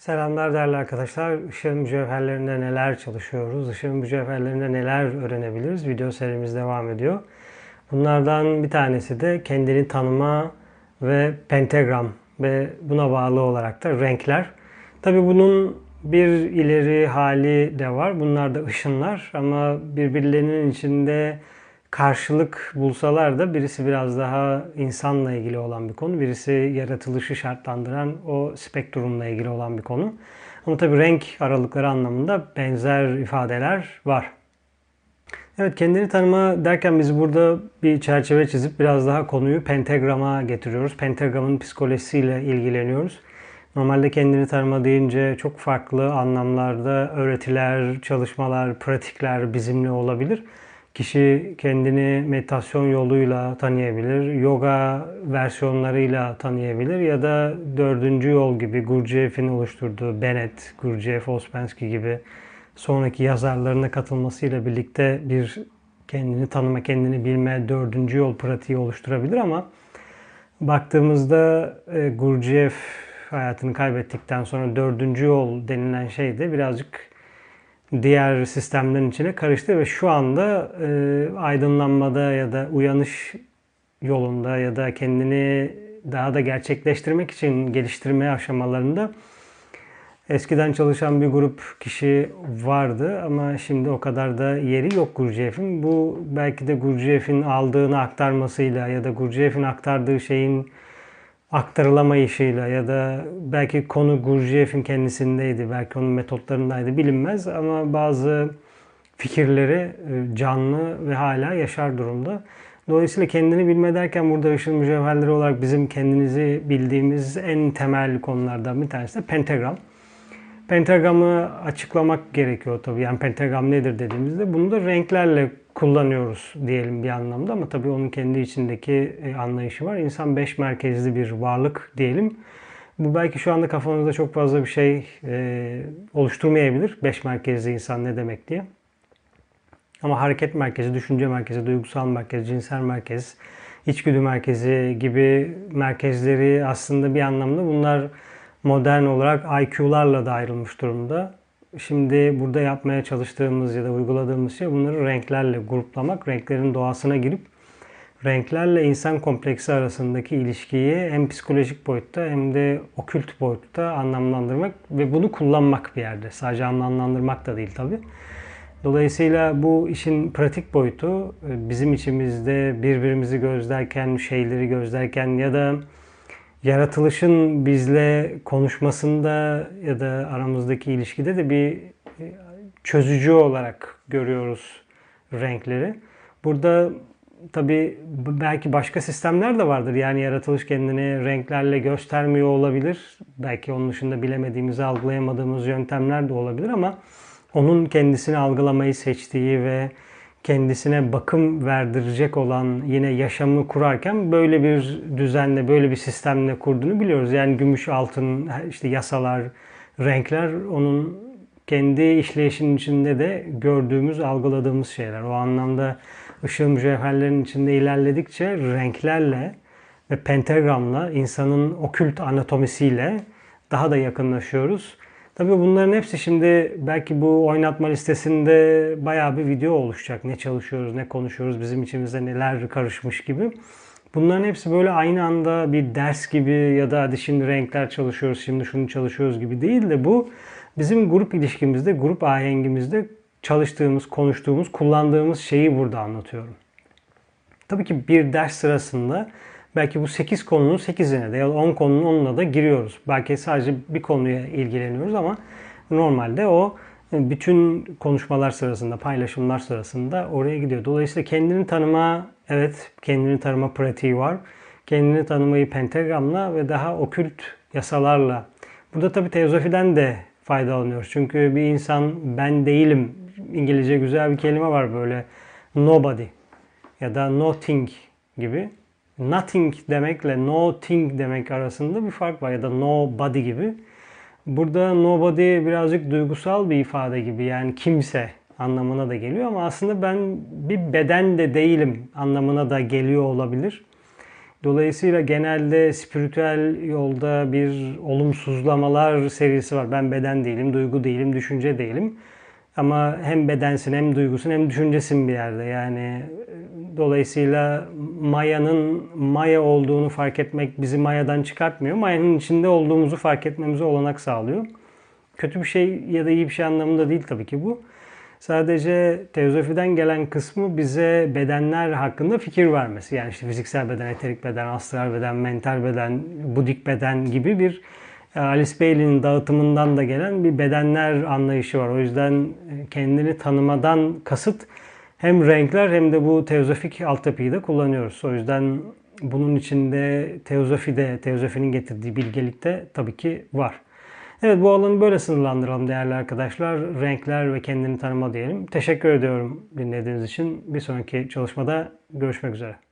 Selamlar değerli arkadaşlar. Işığın mücevherlerinde neler çalışıyoruz? Işığın mücevherlerinde neler öğrenebiliriz? Video serimiz devam ediyor. Bunlardan bir tanesi de kendini tanıma ve pentagram ve buna bağlı olarak da renkler. Tabii bunun bir ileri hali de var. Bunlar da ışınlar ama birbirlerinin içinde karşılık bulsalar da birisi biraz daha insanla ilgili olan bir konu. Birisi yaratılışı şartlandıran o spektrumla ilgili olan bir konu. Ama tabii renk aralıkları anlamında benzer ifadeler var. Evet kendini tanıma derken biz burada bir çerçeve çizip biraz daha konuyu pentagrama getiriyoruz. Pentagramın psikolojisiyle ilgileniyoruz. Normalde kendini tanıma deyince çok farklı anlamlarda öğretiler, çalışmalar, pratikler bizimle olabilir. Kişi kendini meditasyon yoluyla tanıyabilir, yoga versiyonlarıyla tanıyabilir ya da dördüncü yol gibi Gurdjieff'in oluşturduğu Bennett, Gurdjieff, Ouspensky gibi sonraki yazarlarına katılmasıyla birlikte bir kendini tanıma, kendini bilme dördüncü yol pratiği oluşturabilir ama baktığımızda e, Gurdjieff hayatını kaybettikten sonra dördüncü yol denilen şey de birazcık diğer sistemlerin içine karıştı ve şu anda e, aydınlanmada ya da uyanış yolunda ya da kendini daha da gerçekleştirmek için geliştirme aşamalarında eskiden çalışan bir grup kişi vardı ama şimdi o kadar da yeri yok Gurdjieff'in. Bu belki de Gurdjieff'in aldığını aktarmasıyla ya da Gurdjieff'in aktardığı şeyin aktarılamayışıyla ya da belki konu Gurdjieff'in kendisindeydi, belki onun metotlarındaydı bilinmez ama bazı fikirleri e, canlı ve hala yaşar durumda. Dolayısıyla kendini bilme derken burada ışın mücevherleri olarak bizim kendinizi bildiğimiz en temel konulardan bir tanesi de pentagram. Pentagramı açıklamak gerekiyor tabii. Yani pentagram nedir dediğimizde bunu da renklerle kullanıyoruz diyelim bir anlamda ama tabii onun kendi içindeki e, anlayışı var. İnsan beş merkezli bir varlık diyelim. Bu belki şu anda kafanızda çok fazla bir şey e, oluşturmayabilir. Beş merkezli insan ne demek diye. Ama hareket merkezi, düşünce merkezi, duygusal merkez, cinsel merkez, içgüdü merkezi gibi merkezleri aslında bir anlamda bunlar modern olarak IQ'larla da ayrılmış durumda. Şimdi burada yapmaya çalıştığımız ya da uyguladığımız şey bunları renklerle gruplamak, renklerin doğasına girip renklerle insan kompleksi arasındaki ilişkiyi hem psikolojik boyutta hem de okült boyutta anlamlandırmak ve bunu kullanmak bir yerde. Sadece anlamlandırmak da değil tabi. Dolayısıyla bu işin pratik boyutu e, bizim içimizde birbirimizi gözlerken, şeyleri gözlerken ya da yaratılışın bizle konuşmasında ya da aramızdaki ilişkide de bir e, çözücü olarak görüyoruz renkleri. Burada tabi belki başka sistemler de vardır. Yani yaratılış kendini renklerle göstermiyor olabilir. Belki onun dışında bilemediğimiz, algılayamadığımız yöntemler de olabilir ama onun kendisini algılamayı seçtiği ve kendisine bakım verdirecek olan yine yaşamını kurarken böyle bir düzenle, böyle bir sistemle kurduğunu biliyoruz. Yani gümüş, altın, işte yasalar, renkler onun kendi işleyişinin içinde de gördüğümüz, algıladığımız şeyler. O anlamda ışıl mücevherlerin içinde ilerledikçe renklerle ve pentagramla insanın okült anatomisiyle daha da yakınlaşıyoruz. Tabii bunların hepsi şimdi belki bu oynatma listesinde bayağı bir video oluşacak. Ne çalışıyoruz, ne konuşuyoruz, bizim içimizde neler karışmış gibi. Bunların hepsi böyle aynı anda bir ders gibi ya da hadi şimdi renkler çalışıyoruz, şimdi şunu çalışıyoruz gibi değil de bu bizim grup ilişkimizde, grup ahengimizde çalıştığımız, konuştuğumuz, kullandığımız şeyi burada anlatıyorum. Tabii ki bir ders sırasında Belki bu 8 konunun 8'ine de ya da 10 konunun 10'una da giriyoruz. Belki sadece bir konuya ilgileniyoruz ama normalde o bütün konuşmalar sırasında, paylaşımlar sırasında oraya gidiyor. Dolayısıyla kendini tanıma, evet kendini tanıma pratiği var. Kendini tanımayı pentagramla ve daha okült yasalarla. Burada tabii teozofiden de faydalanıyoruz. Çünkü bir insan ben değilim. İngilizce güzel bir kelime var böyle nobody ya da nothing gibi nothing demekle no thing demek arasında bir fark var ya da nobody gibi. Burada nobody birazcık duygusal bir ifade gibi yani kimse anlamına da geliyor ama aslında ben bir beden de değilim anlamına da geliyor olabilir. Dolayısıyla genelde spiritüel yolda bir olumsuzlamalar serisi var. Ben beden değilim, duygu değilim, düşünce değilim. Ama hem bedensin hem duygusun hem düşüncesin bir yerde. Yani e, dolayısıyla Maya'nın Maya olduğunu fark etmek bizi Maya'dan çıkartmıyor. Maya'nın içinde olduğumuzu fark etmemize olanak sağlıyor. Kötü bir şey ya da iyi bir şey anlamında değil tabii ki bu. Sadece teozofiden gelen kısmı bize bedenler hakkında fikir vermesi. Yani işte fiziksel beden, eterik beden, astral beden, mental beden, budik beden gibi bir Alice Bailey'nin dağıtımından da gelen bir bedenler anlayışı var. O yüzden e, kendini tanımadan kasıt hem renkler hem de bu teozofik altyapıyı da kullanıyoruz. O yüzden bunun içinde teozofide, teozofinin getirdiği bilgelik de tabii ki var. Evet bu alanı böyle sınırlandıralım değerli arkadaşlar. Renkler ve kendini tanıma diyelim. Teşekkür ediyorum dinlediğiniz için. Bir sonraki çalışmada görüşmek üzere.